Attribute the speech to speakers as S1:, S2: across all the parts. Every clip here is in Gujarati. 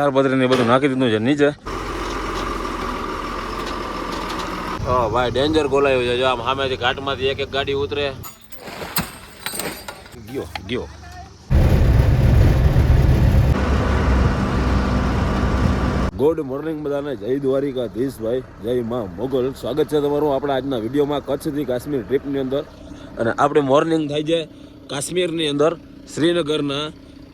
S1: તારપત્રી ને બધું નાખી દીધું છે. નીચે. ભાઈ ડેન્જર બોલાયું છે. જો આમ સામેથી ઘાટમાંથી એક એક ગાડી ઉતરે. ગયો ગયો. ગુડ મોર્નિંગ બધાને. જય દ્વારિકાધીશ ભાઈ. જય માં મોગલ. સ્વાગત છે તમારું આપણા આજના વિડીયોમાં કચ્છથી કાશ્મીર ટ્રીપની અંદર. અને આપણે મોર્નિંગ થાય છે કાશ્મીરની અંદર. શ્રીનગરના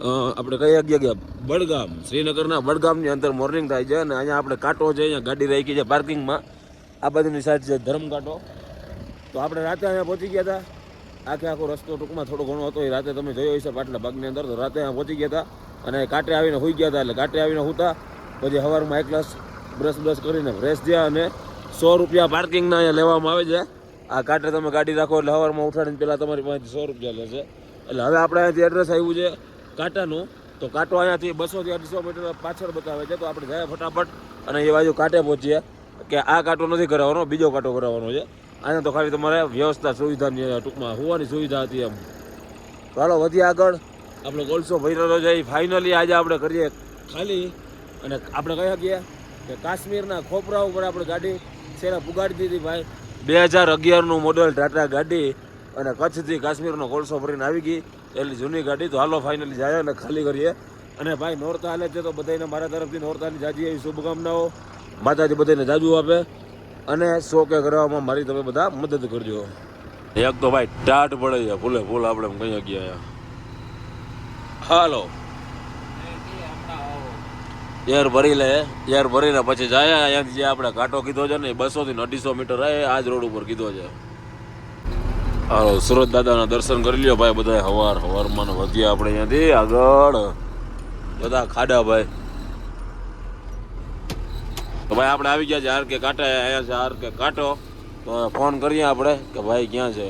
S1: આપણે કઈ જગ્યા ગયા? બડગામ. શ્રીનગરના બડગામની અંદર મોર્નિંગ થાય છે અને અહીંયા આપણે કાંટો છે, અહીંયા ગાડી રાખી છે પાર્કિંગમાં. આ બાજુની સાઈડ છે ધર્મ કાંટો. તો આપણે રાતે અહીંયા પહોંચી ગયા હતા. આખે આખો રસ્તો ટૂંકમાં થોડો ઘણો હતો. એ રાતે તમે જોયો હશે પાટલા ભાગની અંદર. તો રાતે અહીંયા પહોંચી ગયા હતા અને કાંટે આવીને હોઈ ગયા હતા. એટલે કાંટે આવીને હોતા. પછી સવારમાં એક ગ્લાસ બ્રશ બ્રશ કરીને ફ્રેશ થયા અને સો રૂપિયા પાર્કિંગના અહીંયા લેવામાં આવે છે. આ કાંટે તમે ગાડી રાખો એટલે સવારમાં ઉઠાડીને પહેલાં તમારી પાસેથી સો રૂપિયા લેશે. એટલે હવે આપણે અહીંયાથી એડ્રેસ આવ્યું છે. કાંટાનું, તો કાંટો અહીંયાથી બસોથી અઢીસો મીટર પાછળ બતાવે છે. તો આપણે જાય ફટાફટ અને એ બાજુ કાંટે પહોંચીએ. કે આ કાંટો નથી કરાવવાનો, બીજો કાંટો કરાવવાનો છે. અહીંયા તો ખાલી તમારે વ્યવસ્થા સુવિધાની ટૂંકમાં, હોવાની સુવિધા હતી એમ. ચાલો વધીએ આગળ. આપણો કોલસો રહ્યો છે. ફાઇનલી આજે આપણે કરીએ ખાલી. અને આપણે કહ્યા ગયા કે કાશ્મીરના ખોપરા ઉપર આપણે ગાડી છેલ્લા પુગાડી દીધી ભાઈ. બે હજાર અગિયારનું મોડલ ટાટા ગાડી અને કચ્છથી કાશ્મીરનો કોલસો ભરીને આવી ગઈ. એટલી જૂની ગાડી તો હાલો ફાઇનલી જાય અને ખાલી કરીએ. અને ભાઈ નોરતા હાલે છે તો બધાને મારા તરફથી નોરતાની જાજી એવી શુભકામનાઓ. માતાજી બધાને જાજુ આપે. અને શો કે કરવામાં મારી તમે બધા મદદ કરજો. એક તો ભાઈ ટાટ પડે છે ફૂલે ફૂલ આપણે કઈ ગયા. હાલો. એર ભરી લે, એર ભરીને પછી જાય. અહીંયાથી જે આપણે કાંટો કીધો છે ને બસો થી અઢીસો મીટર આ જ રોડ ઉપર કીધો છે. હાલો, સુરત દાદાના દર્શન કરી લ્યો ભાઈ બધા હવાર હવારમાં વધ્યા આપણે અહીંયાથી આગળ. બધા ખાડા ભાઈ. તો ભાઈ આપણે આવી ગયા છે હાર કે કાંટા અહીંયા છે, હાર કે કાંટો. તો ફોન કરીએ આપણે કે ભાઈ ક્યાં છે.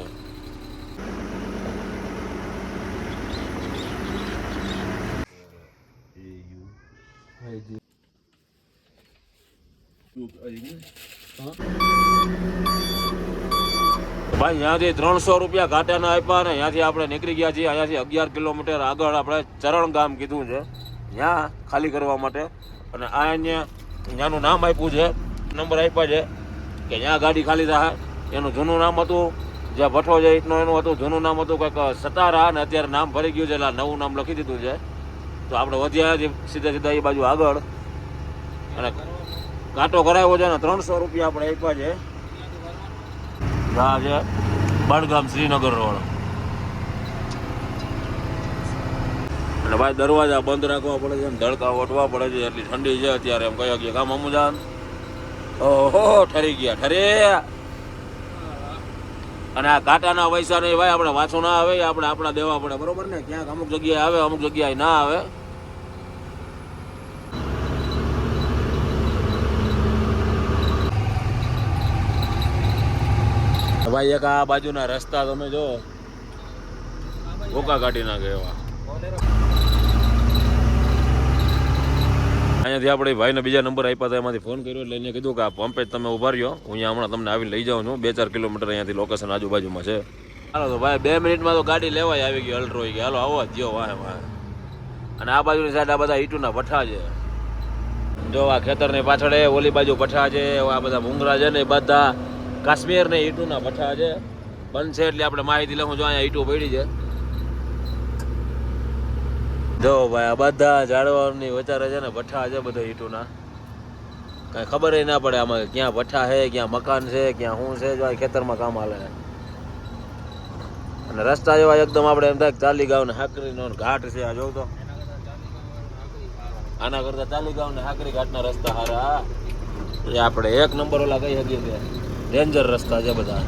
S1: ભાઈ, ત્યાંથી ત્રણસો રૂપિયા ઘાટાના આપ્યા ને ત્યાંથી આપણે નીકળી ગયા છીએ. અહીંયાથી અગિયાર કિલોમીટર આગળ આપણે ચરણ ગામ કીધું છે. ત્યાં ખાલી કરવા માટે. અને આ અહીંયા ત્યાંનું નામ આપ્યું છે. નંબર આપ્યા છે કે ત્યાં ગાડી ખાલી થાય. એનું જૂનું નામ હતું જે ભઠ્ઠો છે એટલું એનું હતું, જૂનું નામ હતું કંઈક સતારા અને અત્યારે નામ ભરી ગયું છે એટલે નવું નામ લખી દીધું છે. તો આપણે વધ્યા સીધા સીધા એ બાજુ આગળ. અને કાંટો કરાવ્યો છે ને ત્રણસો રૂપિયા આપણે આપ્યા છે. આ બડગામ શ્રીનગર રોડ. અને ભાઈ દરવાજા બંધ રાખવા પડે છે ધડકા ઓટવા પડે છે, એટલી ઠંડી છે અત્યારે. એમ કહ્યું કે કામ અમુજાન ઓહો, ઠરી ગયા, ઠરે. અને આ કાંટાના પૈસા નહીં ભાઈ આપણે વાંચો ના આવે આપણે આપણા દેવા પડે. બરોબર ને? ક્યાંક અમુક જગ્યાએ આવે, અમુક જગ્યાએ ના આવે. ભાઈ એક આ બાજુના રસ્તા તમે જો ભૂકા કાઢી નાખે એવા. અહીંયાથી આપણે ભાઈને બીજા નંબર આપ્યા હતા, એમાંથી ફોન કર્યો એટલે એને કીધું કે આ પંપે તમે ઊભા રહ્યો. હું અહીંયા હમણાં તમને આવી લઈ જાઉં છું. બે ચાર કિલોમીટર અહીંયાથી લોકેશન આજુબાજુમાં છે. હાલો, તો ભાઈ, બે મિનિટમાં તો ગાડી લેવાય આવી ગઈ અલ્ટ્રો કે. હાલો, આવો, જ જ્યો વાય વાહે. અને આ બાજુની સાઈડ આ બધા ઈટુના ભઠ્ઠા છે. જો, આ ખેતરની પાછળ ઓલી બાજુ ભઠ્ઠા છે આ બધા ભૂંગરા છે ને એ બધા. કાશ્મીર ને ઈટુના ભઠ્ઠા છે. બનશે એટલે આપણે માહિતી લખું જો અહીંયા ઈટુ પડી છે. જો ભાઈ, આ બધા ઝાડવાની વચારે છે ને, ભઠ્ઠા છે બધા ઈટુના. કાંઈ ખબર ના પડે આમાં ક્યાં ભઠ્ઠા છે, ક્યાં મકાન છે, ક્યાં શું છે, જો ખેતરમાં કામ હાલે અને રસ્તા જેવા એકદમ આપણે એમ થાય ચાલી ગાવ ને હાકરીનો ઘાટ છે, આ જોઉં તો. આના કરતા ચાલી ગાવ ને હાકરી ઘાટના રસ્તા હારા. એ આપણે એક નંબર ઓલા કહી શકીએ કે ડેન્જર રસ્તા છે બધા.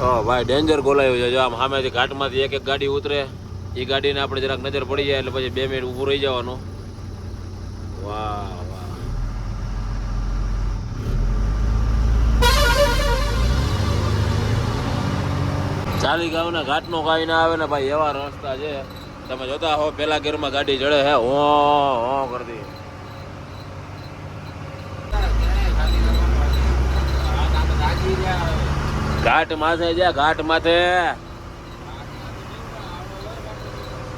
S1: હા, ભાઈ, ડેન્જર ગોલાયું છે. જો આમ સામેથી ઘાટમાંથી એક એક ગાડી ઉતરે, એ ગાડીને આપણે જરાક નજર પડી જાય એટલે પછી બે મિનિટ ઊભું રહી જવાનું. વાહ વાહ. ચાલી ગામના ઘાટનો કાંઈ ના આવે ને ભાઈ, એવા રસ્તા છે. તમે જોતા હો, પેલા ગેરમાં ગાડી ચડે હે, હો હો કરતી ઘાટ માથે જા ઘાટ માથે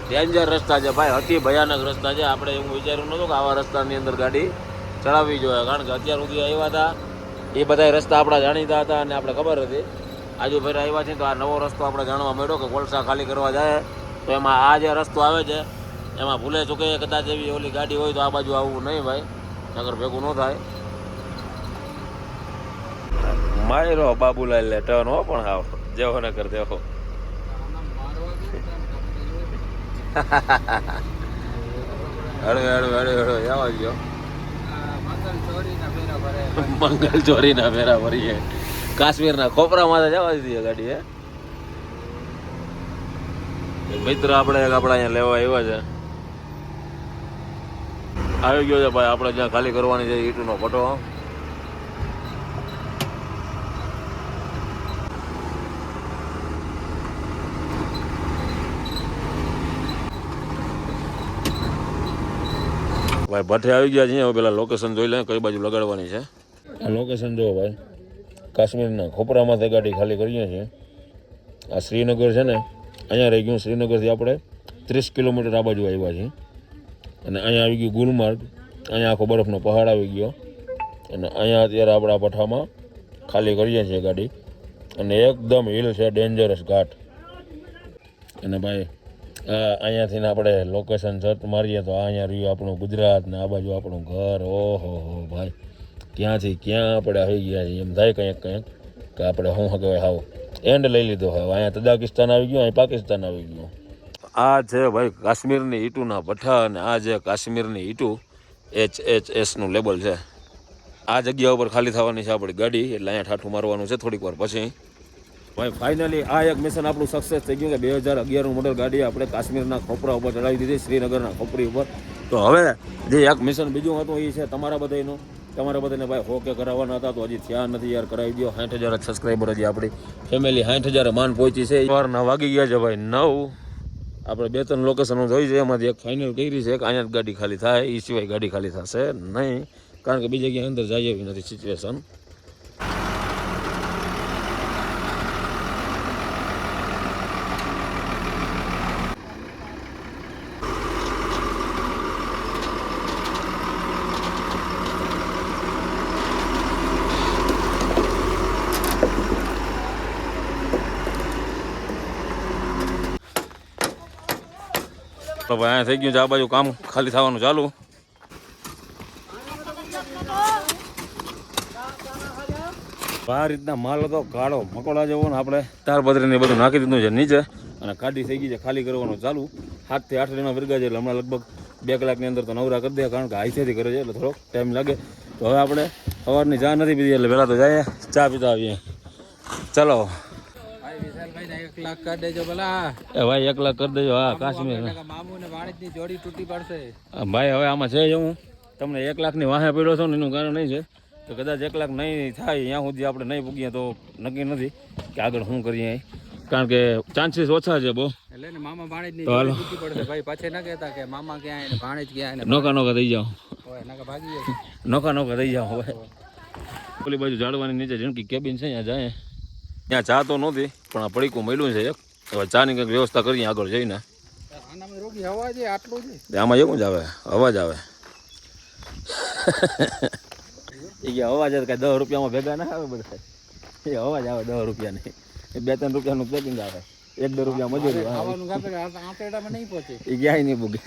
S1: ડેન્જર રસ્તા છે ભાઈ, અતિ ભયાનક રસ્તા છે. આપણે એવું વિચાર્યું નહોતું કે આવા રસ્તાની અંદર ગાડી ચલાવવી જોઈએ. કારણ કે અત્યાર સુધી આવ્યા હતા, એ બધા રસ્તા આપણા જાણીતા હતા અને આપણે ખબર હતી. આજુ ફેર આવ્યા છે તો આ નવો રસ્તો આપણે જાણવા મળ્યો કે કોલસા ખાલી કરવા જાય. તો એમાં આ જે રસ્તો આવે છે, એમાં ભૂલે ચૂકે કદાચ એવી ઓલી ગાડી હોય તો આ બાજુ આવવું નહીં ભાઈ. નગર ભેગું ન થાય. માયરો બાબુલાલ લે ટર્ન હો પણ હાવ. જેવો ને કર દેવો હળવે હળવે હળવે હળવે આવા ગયો મંગલ ચોરીના ફેરા ભરીએ. કાશ્મીરના ખોપરા માં જવા દીધી ગાડી, હે? મિત્ર આપણે એક આપણે અહીંયા લેવા આવ્યા છે. આવી ગયો છે ભાઈ, આપણે જ્યાં ખાલી કરવાની છે ઈટુનો ફોટો. ભાઈ, ભઠ્ઠે આવી ગયા છે હવે પેલા લોકેશન જોઈ લે, કઈ બાજુ લગાડવાની છે. આ લોકેશન જુઓ ભાઈ. કાશ્મીરના ખોપરામાંથી ગાડી ખાલી કરીએ છીએ. આ શ્રીનગર છે ને, અહીંયા રહી ગયું. શ્રીનગરથી આપણે ત્રીસ કિલોમીટર આ બાજુ આવ્યા છીએ. અને અહીંયા આવી ગયું ગુલમાર્ગ. અહીંયા આખો બરફનો પહાડ આવી ગયો. અને અહીંયા અત્યારે આપણા પઠામાં ખાલી કરીએ છીએ ગાડી. અને એકદમ હિલ છે ડેન્જરસ ઘાટ. અને ભાઈ અહીંયાથી ને આપણે લોકેશન સર્ચ મારીએ તો અહીંયા રહ્યું આપણું ગુજરાત ને આ બાજુ આપણું ઘર. ઓહો હો ભાઈ, ક્યાંથી ક્યાં આપણે આવી ગયા છીએ? એમ થાય કંઈક કંઈક કે આપણે શું કહેવાય હાવ. એન્ડ લઈ લીધો હવે. અહીંયા તજાકિસ્તાન આવી ગયું, અહીં પાકિસ્તાન આવી ગયું. આ છે ભાઈ કાશ્મીરની ઈટુના ભઠ્ઠા અને આ જે કાશ્મીરની ઈટુ, એચ એચ એસનું લેબલ છે. આ જગ્યા ઉપર ખાલી થવાની છે આપણી ગાડી, એટલે અહીંયા ઠાઠું મારવાનું છે થોડીક વાર પછી. ભાઈ ફાઇનલી આ એક મિશન આપણું સક્સેસ થઈ ગયું કે બે હજાર અગિયારનું મોડલ ગાડી આપણે કાશ્મીરના ખોપરા ઉપર ચડાવી દીધી, શ્રીનગરના ખોપરી ઉપર. તો હવે જે એક મિશન બીજું હતું એ છે તમારા બધાનું તમારા બધાને ભાઈ હોકે કરાવવાના હતા, તો હજી થયા નથી યાર, કરાવી દો સાઠ હજાર સબસ્ક્રાઈબર હજી આપણી ફેમિલી સાઠ હજાર માન પહોંચી છે. સવારના વાગી ગયા છે ભાઈ, નવ. આપણે બે ત્રણ લોકેશન જોઈ છે, એમાંથી એક ફાઇનલ કરી છે કે અહીંયા જ ગાડી ખાલી થાય એ સિવાય ગાડી ખાલી થશે નહીં. કારણ કે બીજે ક્યાંય અંદર જાય એવી નથી સિચ્યુએશન તો ભાઈ અહીંયા થઈ ગયું છે, આ બાજુ કામ ખાલી થવાનું ચાલુ. આ રીતના માલ હતો, કાળો મકોડા જેવો ને આપણે તાર બદરીને બધું નાખી દીધું છે નીચે અને કાઢી થઈ ગઈ છે, ખાલી કરવાનું ચાલુ. સાતથી આઠ જણા વર્ગા છે એટલે હમણાં લગભગ બે કલાકની અંદર તો નવરા કરી દે, કારણ કે હાઈસેથી કરે છે એટલે થોડોક ટાઈમ લાગે. તો હવે આપણે સવારની ચા નથી પીધી, એટલે પહેલાં તો જાય ચા પીતા આવીએ. ચલો.
S2: એક લાખ કરી દેજો ભલા.
S1: એ ભાઈ એક લાખ કરી દેજો. હા કાશ્મીર
S2: મામુ ને વાણિજની જોડી તૂટી પડશે.
S1: ભાઈ હવે આમાં છે હું તમને એક લાખની વાહે પડ્યો છો ને એનું કારણ નહીં છે. તો કદાચ એક લાખ નહીં થાય ત્યાં સુધી આપણે નહીં પૂગીએ તો નક્કી નથી કે આગળ શું કરીએ કારણ કે ચાન્સીસ ઓછા છે બહુ.
S2: એટલે ને મામા ભાણેજની જોડી તૂટી પડશે. ભાઈ પછી ના કહેતા કે મામા ક્યાં ને ભાણેજ ક્યાં
S1: નોકા નોકા થઈ જાઓ.
S2: હોય ભાગી
S1: નોકા નોકા થઈ જાઓ હવે ઓલી બાજુ ઝાડવાની નીચે ઝીણકી કેબિન છે ત્યાં જાય. ત્યાં ચા તો નહોતી પણ આ પડીકું મળ્યું છે એક. હવે ચાની કંઈક વ્યવસ્થા કરીએ આગળ જઈને.
S2: આનામાં રોગી હવા છે આટલું છે.
S1: તે આમાં એવું જ આવે અવાજ આવે. એ કે અવાજ આવે કાંઈ દસ રૂપિયામાં ભેગા ના આવે બધા. એ અવાજ આવે દસ રૂપિયાની. એ બે ત્રણ રૂપિયાનું પેકિંગ આવે. એક બે રૂપિયા મજૂરી આવે. એ ક્યાંય નહીં પૂગે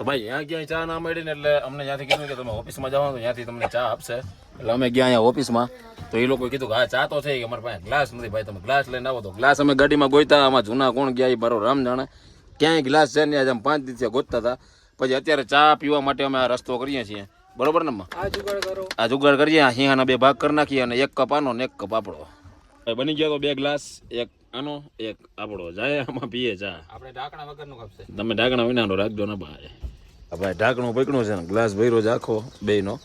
S1: તો ભાઈ ત્યાં ક્યાંય ચા ના મળી ને એટલે અમને ત્યાંથી કીધું કે તમે ઓફિસમાં જવાનું ત્યાંથી તમને ચા આપશે. એટલે અમે ગયા અહીંયા ઓફિસમાં. તો એ લોકો કીધું કે હા ચા તો છે કે અમારી પાસે ગ્લાસ નથી ભાઈ તમે ગ્લાસ લઈને આવો તો ગ્લાસ અમે ગાડીમાં ગોઈતા આમાં જૂના કોણ ગયા એ મારો રામ જાણે. ક્યાંય ગ્લાસ છે ને આજે અમે પાંચ દિવસે ગોતતા હતા. પછી અત્યારે ચા પીવા માટે અમે આ રસ્તો કરીએ છીએ. બરોબર ને
S2: આ જુગાડ
S1: કરીએ આ સિંહાના બે ભાગ કરી નાખીએ અને એક કપ આનો ને એક કપ આપણો. ભાઈ બની ગયો તો બે ગ્લાસ એક આનો એક આપણો. જાય આમાં પીએ ચા.
S2: આપણે ઢાંકણા વગરનું કપશે
S1: તમે ઢાંકણા વિનાનો રાખજો ને ભાઈ. ભાઈ ઢાંકણું પકડ્યું છે ને ગ્લાસ ભર્યો છે આખો બેયનો.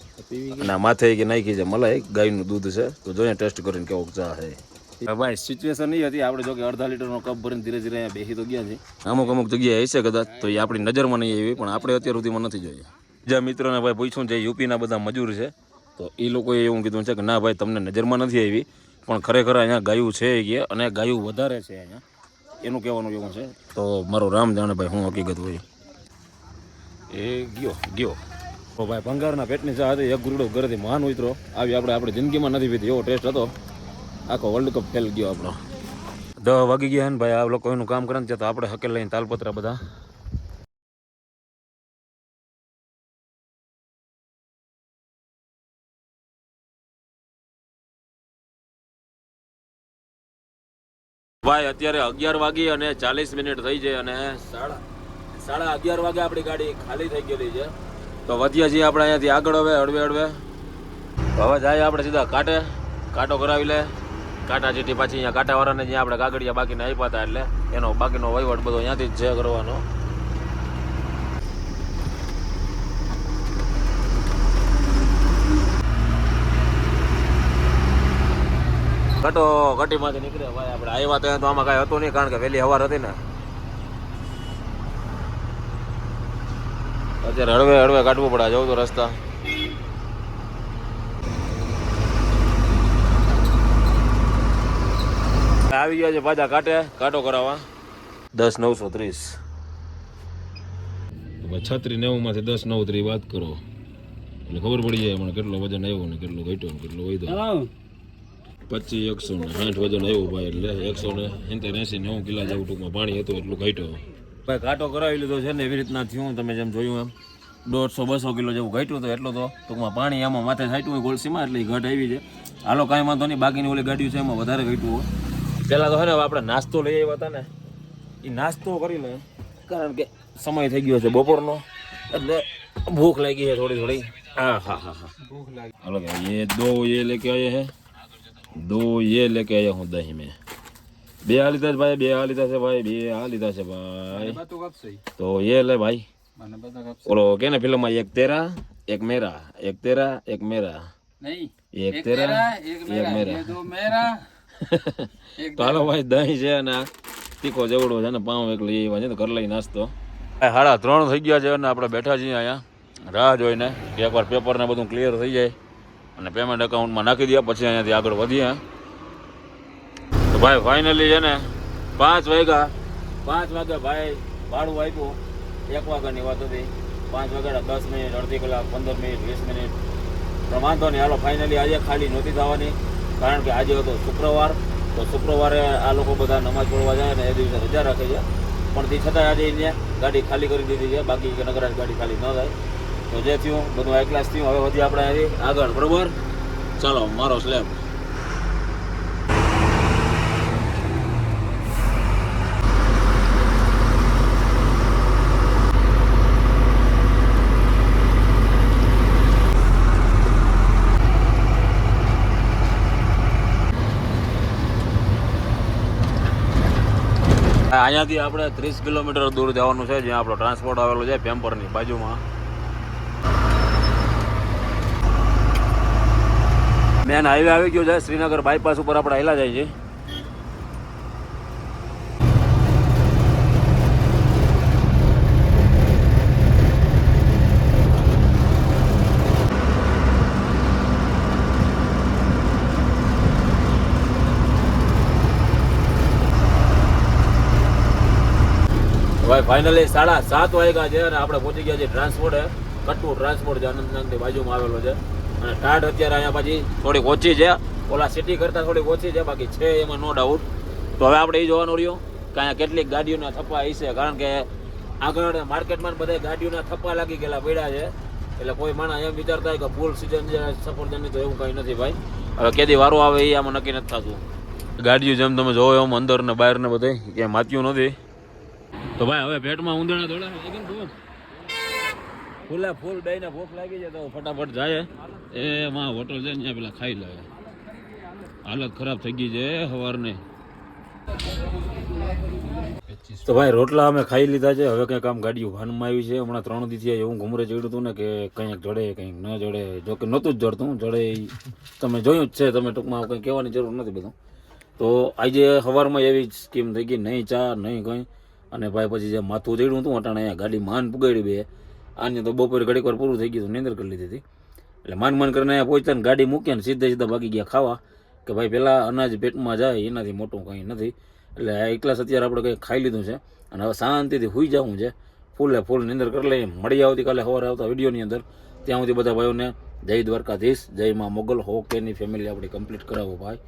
S1: અને માથે કે નાખી છે મલાઈ ગાયનું દૂધ છે. તો જોઈએ ટેસ્ટ કરીને કેવો ચા છે. ભાઈ સિચ્યુએશન નહીં હતી આપણે જો કે અડધા લીટરનો કપ ભરીને ધીરે ધીરે અહીંયા બેસી તો ગયા છે અમુક અમુક જગ્યાએ હશે કદાચ તો એ આપણી નજરમાં નહીં આવી પણ આપણે અત્યાર સુધીમાં નથી જોઈએ બીજા મિત્રોને ભાઈ પૂછ્યું છે યુપીના બધા મજૂર છે. તો એ લોકોએ એવું કીધું છે કે ના ભાઈ તમને નજરમાં નથી આવી પણ ખરેખર અહીંયા ગાયું છે કે અને ગાયું વધારે છે અહીંયા. એનું કહેવાનું એવું છે. તો મારો રામ જાણે ભાઈ હું હકીકત હોય. એ ગયો ગયો. તો ભાઈ, ભંગારના પેટની ચા હતી, એક ગુરડો ઘરેથી મહાન ઉતરો આવી આપણે આપણી જિંદગીમાં નથી પીધી, એવો ટેસ્ટ હતો. આખો વર્લ્ડ કપ ફેલ ગયો આપણો. દસ વાગી ગયા ને ભાઈ, આ લોકો એનું કામ કરે ને તો આપણે હકેલ લઈને તાલપત્રા બધા. ભાઈ, અત્યારે અગિયાર વાગી અને ચાલીસ મિનિટ થઈ છે અને સાડા સાડા અગિયાર વાગે આપણી ગાડી ખાલી થઈ ગયેલી છે. તો વધ્યા છીએ આપણે અહીંયાથી આગળ હવે, હળવે હળવે. હવે જાય આપણે સીધા કાંટે કાંટો કરાવી લે. કાંટા ચીઠી પાછી અહીંયા કાંટાવાળાને જ્યાં આપણે કાગળિયા બાકીને આપ્યા હતા એટલે એનો બાકીનો વહીવટ બધો અહીંયાથી જ છે કરવાનો. કટો કટીમાંથી નીકળે ભાઈ, આપણે આવ્યા તો આમાં કાંઈ હતું નહીં, કારણ કે વહેલી હવાર હતી ને. અત્યારે હળવે હળવે કાઢવું પડે જવું તો રસ્તા. આવી ગયા છે પાછા કાંટે કાંટો કરાવવા. દસ નવસો ત્રીસ. છત્રી નેવું માંથી દસ નવ ત્રીસ વાત કરો. એટલે ખબર પડી જાય મને કેટલો વજન આવ્યો ને કેટલો ઘટ્યો ને કેટલો વધ્યો. પચીસ એકસો ને સાઠ વજન આવ્યું ભાઈ એટલે એકસો ને સિત્તેર એસી નેવું કિલા જેવું ટૂંકમાં પાણી હતું એટલું ઘટ્યો. ભાઈ કાંટો કરાવી લીધો છે ને એવી રીતના થયું તમે જેમ જોયું એમ. દોઢસો બસો કિલો જેવું ઘટ્યું તો એટલો તો ટૂંકમાં પાણી આમાં માથે સાઈટું હોય ગોળસીમાં એટલે એ ઘટ આવી છે. હાલો કાંઈ વાંધો નહીં બાકીની ઓલી ગાડીઓ છે એમાં વધારે ઘટ્યું હોય. પહેલાં તો છે ને આપણે નાસ્તો લઈ આવ્યા હતા ને એ નાસ્તો કરી લે કારણ કે સમય થઈ ગયો છે બપોરનો એટલે ભૂખ લાગી છે થોડી થોડી. હા હા હા હા.
S2: ભૂખ લાગી.
S1: હલો એ દો એ લેકે આયે હે. દો એ લેકે આયા હું દહીં મેં. બે આ લીધા છે ભાઈ બે આ લીધા છે ભાઈ બે આ લીધા છે ભાઈ. તો એ લે ભાઈ.
S2: મને
S1: ઓલો કે ને ફિલ્મમાં એક તેરા એક મેરા એક તેરા એક મેરા.
S2: નહીં
S1: એક તેરા
S2: એક
S1: એક
S2: મેરા.
S1: મેરા.
S2: ये દો મેરા.
S1: તો હાલો ભાઈ દહીં છે અને તીખો જેવડો છે ને પાઉં એક લઈ આવ્યા છે તો ઘર લઈ નાસ્તો. હાડા ત્રણ થઈ ગયા છે અને આપણે બેઠા છીએ અહીંયા. રાહ જોઈને એકવાર પેપર ને બધું ક્લિયર થઈ જાય. અને પેમેન્ટ એકાઉન્ટમાં નાખી દઈએ પછી અહીંયાથી આગળ વધીએ. તો ભાઈ ફાઇનલી છે ને, પાંચ વાગ્યા પાંચ વાગ્યા ભાઈ ભાડું આપ્યું. એક વાગ્યાની વાત હતી. પાંચ વાગ્યા દસ મિનિટ, અડધી કલાક, પંદર મિનિટ, વીસ મિનિટ. પણ વાંધો નહીં, હાલો ફાઇનલી આજે ખાલી નહોતી થવાની, કારણ કે આજે હતો શુક્રવાર. તો શુક્રવારે આ લોકો બધા નમાજ પડવા જાય ને એ દિવસે રજા રાખે છે. પણ તે છતાં આજે અહીંયા ગાડી ખાલી કરી દીધી છે. બાકી કે નગરાજ ગાડી ખાલી ન થાય. તો જે થયું, બધું એકલાસ ક્લાસ થયું. હવે વધી આપણે આગળ, બરોબર? ચાલો, મારો સ્લેબ અહીંયાથી આપણે ત્રીસ કિલોમીટર દૂર જવાનું છે, જ્યાં આપણો ટ્રાન્સપોર્ટ આવેલો છે પેમ્પરની બાજુમાં. મેન હાઈવે આવી ગયો છે, શ્રીનગર બાયપાસ ઉપર આપણે હેલા જાય છે ભાઈ ફાઇનલી સાડા સાત વાગ્યા છે અને આપણે પહોંચી ગયા છે ટ્રાન્સપોર્ટ કટુ ટ્રાન્સપોર્ટ છે અનંતનાગની બાજુમાં આવેલો છે. અને ટાઢ અત્યારે અહીંયા પછી થોડીક ઓછી છે. ઓલા સિટી કરતાં થોડીક ઓછી છે, બાકી છે એમાં નો ડાઉટ તો હવે આપણે એ જોવાનું રહ્યું કે અહીંયા કેટલીક ગાડીઓના થપ્પા હશે કારણ કે આગળ માર્કેટમાં બધા ગાડીઓના થપ્પા લાગી ગયેલા પડ્યા છે. એટલે કોઈ માણસ એમ વિચારતા હોય કે ફૂલ સિઝન છે સફરજનની તો એવું કંઈ નથી ભાઈ. હવે કેદી વારો આવે એ આમાં નક્કી નથી થતું. ગાડીઓ જેમ તમે જોવો એમ અંદર ને બહાર ને બધે, ક્યાંય માત્યું નથી. તો ભાઈ હવે પેટમાં ઉંદરણા દોડા ફૂલા ફૂલ દઈને ભૂખ લાગી જાય તો ફટાફટ જાય. એ માં હોટલ છે ને ત્યાં પેલા ખાઈ લે. હાલત ખરાબ થઈ ગઈ છે સવારને તો ભાઈ રોટલા અમે ખાઈ લીધા છે. હવે કંઈક આમ ગાડીઓ ભાનમાં આવી છે. હમણાં ત્રણ દિવસથી એવું ઘુમરે ચડ્યું હતું ને કે કંઈક જડે કંઈક ન જડે. જો કે નહોતું જ જડતું જડે તમે જોયું જ છે તમે ટૂંકમાં કંઈ કહેવાની જરૂર નથી બધું. તો આજે સવારમાં એવી સ્કીમ થઈ ગઈ નહીં ચા નહીં કંઈ. અને ભાઈ પછી જે માથું ચડ્યું હતું, અટાણે અહીંયા ગાડી માન પુગાડી બે. આને તો બપોરે ઘડીક વાર પૂરું થઈ ગયું નીંદર કરી લીધી હતી. એટલે માન માન કરીને અહીંયા પહોંચતા ને ગાડી મૂકીને સીધા સીધા ભાગી ગયા ખાવા. કે ભાઈ પહેલાં અનાજ પેટમાં જાય, એનાથી મોટું કંઈ નથી. એટલે આ એકલાસ અત્યારે આપણે કંઈ ખાઈ લીધું છે. અને હવે શાંતિથી હુઈ જવું છે. ફૂલે ફૂલ નિંદર કરી લઈએ. મળી આવતીકાલે સવારે આવતા વિડીયોની અંદર. ત્યાં સુધી બધા ભાઈઓને જય દ્વારકાધીશ, જય માં મોગલ. હોકેની ફેમિલી આપણી કમ્પ્લીટ કરાવો ભાઈ.